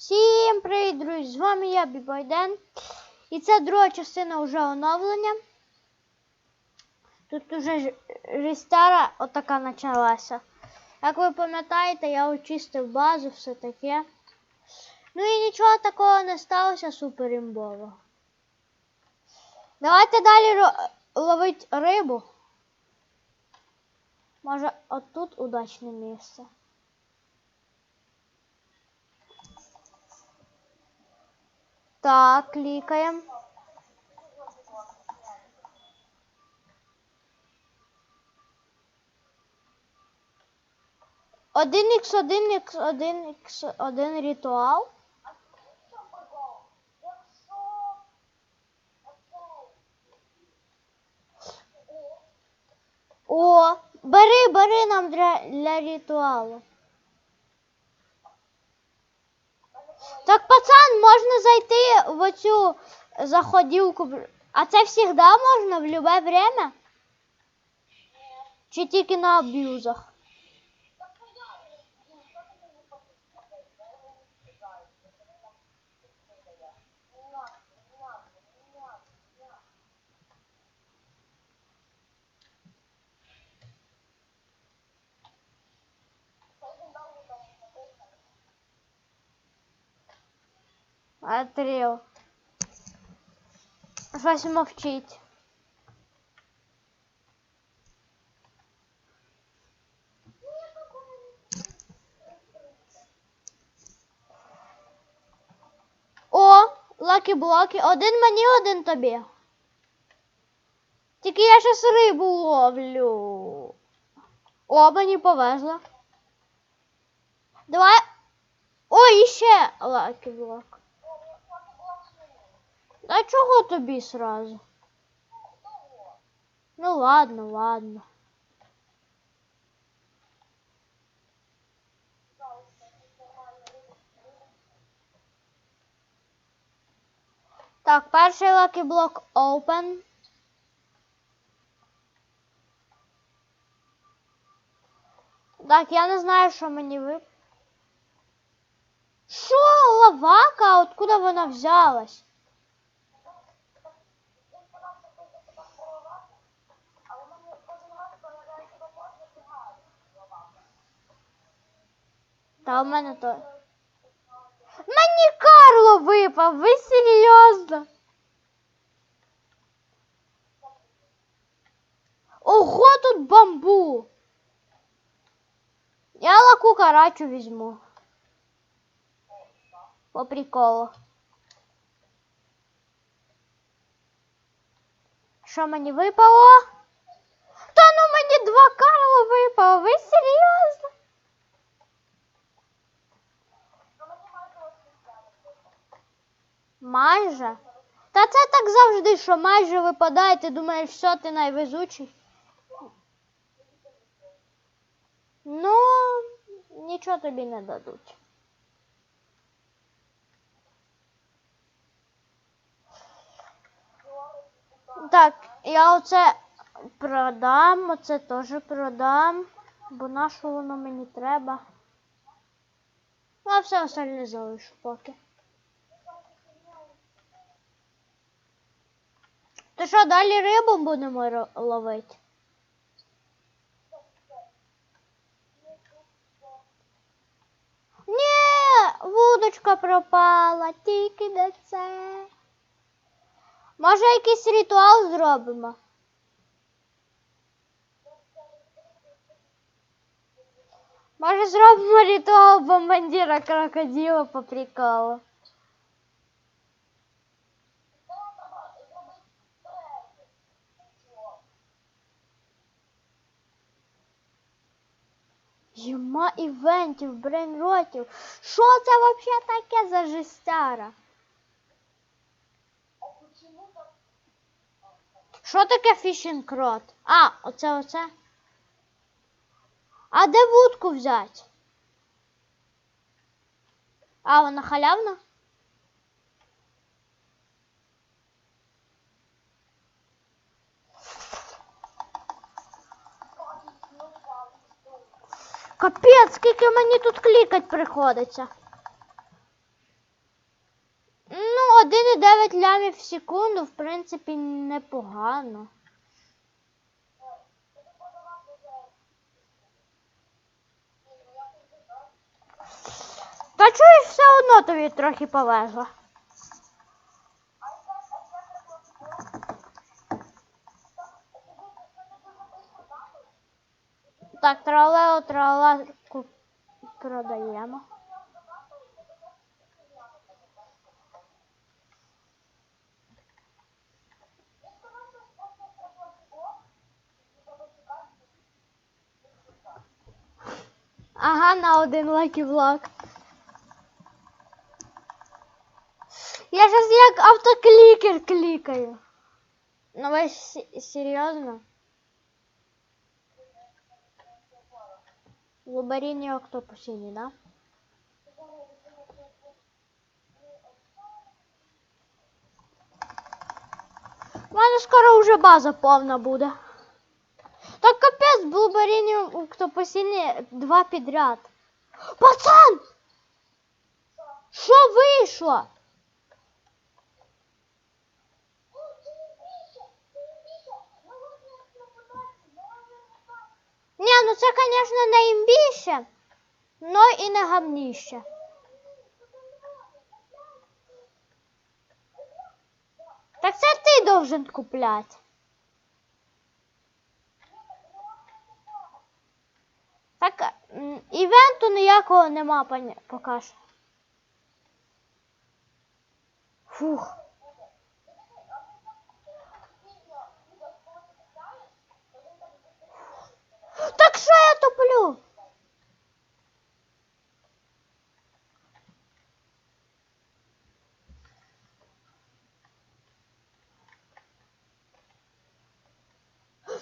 Всім привіт, друзі! З вами я, Бібайден. І це друга частина вже оновлення. Тут уже жестяра отака почалася. Як ви пам'ятаєте, я очистив базу, все таке. Ну і нічого такого не сталося супер імбово. Давайте далі ловить рибу. Може, отут удачне місце. Так, клікаємо. Один ікс один ікс один ікс один ритуал. О, бери, бери нам для, для ритуалу. Так, пацан, можна зайти в оцю заходівку. А це завжди можна в любе время? Чи тільки на аб'юзах? Отріл. Щось мовчить. О, лакі-блоки. Один мені, один тобі. Тільки я щас рибу ловлю. О, мені повезло. Давай. Ой, іще лакі-блок. А чого тобі сразу? Ну ладно, ладно. Так, перший лакі-блок open. Так, я не знаю, що мені вип. Що, лавака? Откуда вона взялась? Та у мене то. Мені Карло випав, ви серйозно? Ого, тут бамбу. Я лаку карачу візьму. По приколу. Що мені випало? Та ну мені два Карла випало, ви серйозно? Майже. Та це так завжди, що майже випадає, ти думаєш, що ти найвезучий. Ну, нічого тобі не дадуть. Так, я оце продам, оце теж продам, бо на що воно мені треба. Ну, а все остальне залишу поки. То що, далі рибу будемо ловити? Ні, вудочка пропала, тільки де це. Може якийсь ритуал зробимо? Може зробимо ритуал бомбандира крокодила по приколу. Єма івентів, брейнротів. Що це взагалі таке за жестяра? Що таке фішинг рот? А, оце оце. А де вудку взяти? А, вона халявна? Капець, скільки мені тут клікати приходиться. принципі, 9 лямів в секунду, в принципі, непогано. Та чуєш, все одно тобі трохи повезло. Так, тралео, трала ку- продаємо. Ага, на один лакі влог. Я зараз як автоклікер клікаю. Ну ви с- серйозно? Лубаріні октопусіні, да? У мене скоро вже база повна буде. Так капець, Блуберіні октопусіні два підряд. Пацан! Що вийшло? Ну це, звісно, не імбіще, но і не. Так це ти должен купляти. Так, івенту ніякого нема поки що. Фух. Так що я туплю?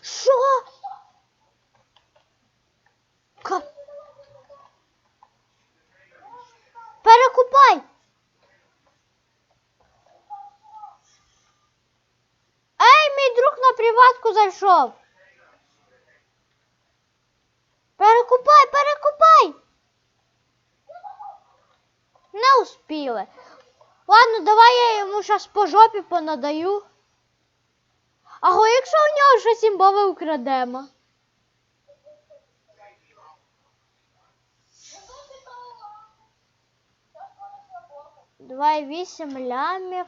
Що? Ка- Перекупай! Ей, мій друг на приватку зайшов. Перекупай, перекупай! Не успіли. Ладно, давай я йому щас по жопі понадаю. Аго, якщо у нього щось імбове украдемо. Давай вісім лямів.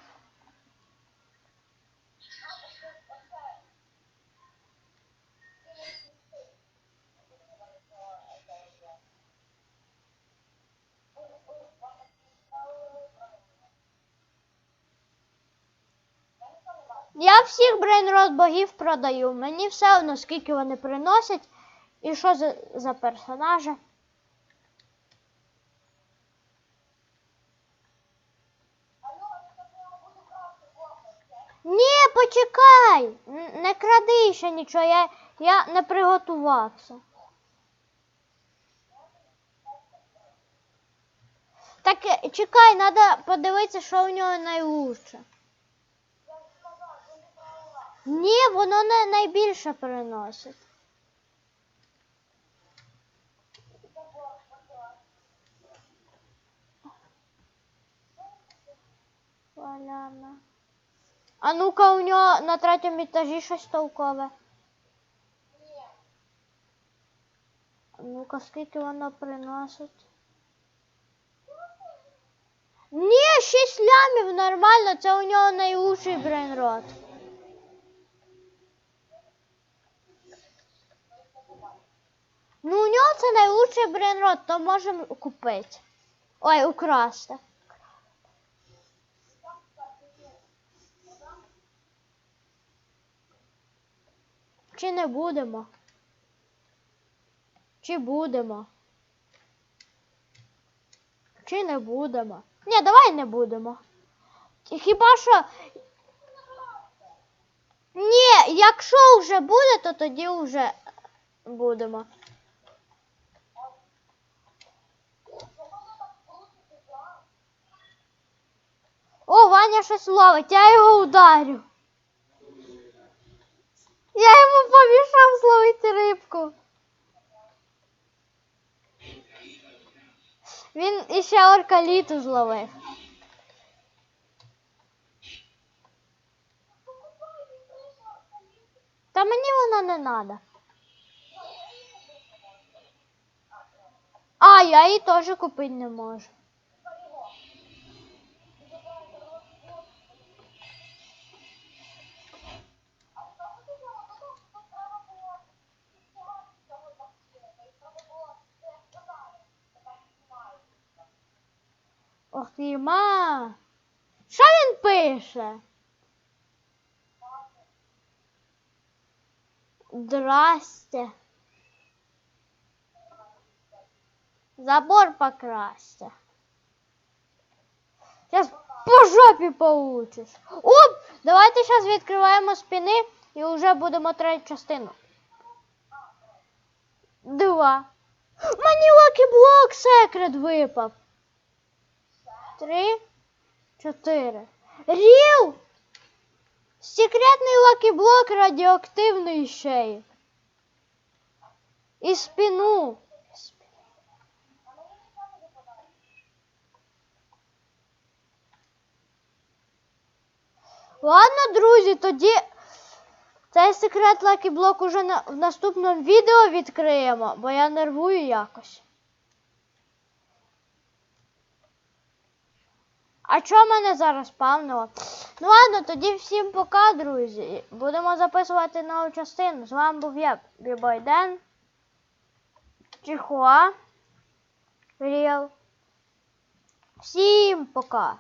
Я всіх брейнрод богів продаю. Мені все одно, скільки вони приносять і що за, за персонажі. Ні, почекай! Не кради ще нічого, я, я не приготувався. Так е, чекай, треба подивитися, що у нього найлучше. Ні, воно не найбільше переносить. А ну-ка, у нього на третьому етажі щось толкове. А ну-ка, скільки воно приносить? Ні, 6 лямів нормально, це у нього найлучший брейнрот. Ну, у нього це найлучший брейнрот, то можемо купити. Ой, украсти. Чи не будемо? Чи будемо? Чи не будемо? Ні, давай не будемо. Хіба що. Ні, якщо вже буде, то тоді вже будемо. Соня щось ловить, я його ударю. Я йому помішав зловити рибку. Він іще орка літу зловив. Та мені вона не треба. А я її теж купити не можу. Ох ти ма. Що він пише? Здрасте. Забор покрасьте. Сейчас по жопі получиш. Оп! Давайте зараз відкриваємо спини і вже будемо третю частину. Два. Мені Lucky Block секрет випав. Три, чотири. Ріл! Секретний радіоактивний ще й. І спину. Ладно, друзі, тоді цей секрет Block уже на, в наступному відео відкриємо, бо я нервую якось. А чого мене зараз спавнило? Ну ладно, тоді всім пока, друзі. Будемо записувати нову частину. З вами був я, Бібой Ден, Чихуа, Ріал. Всім пока!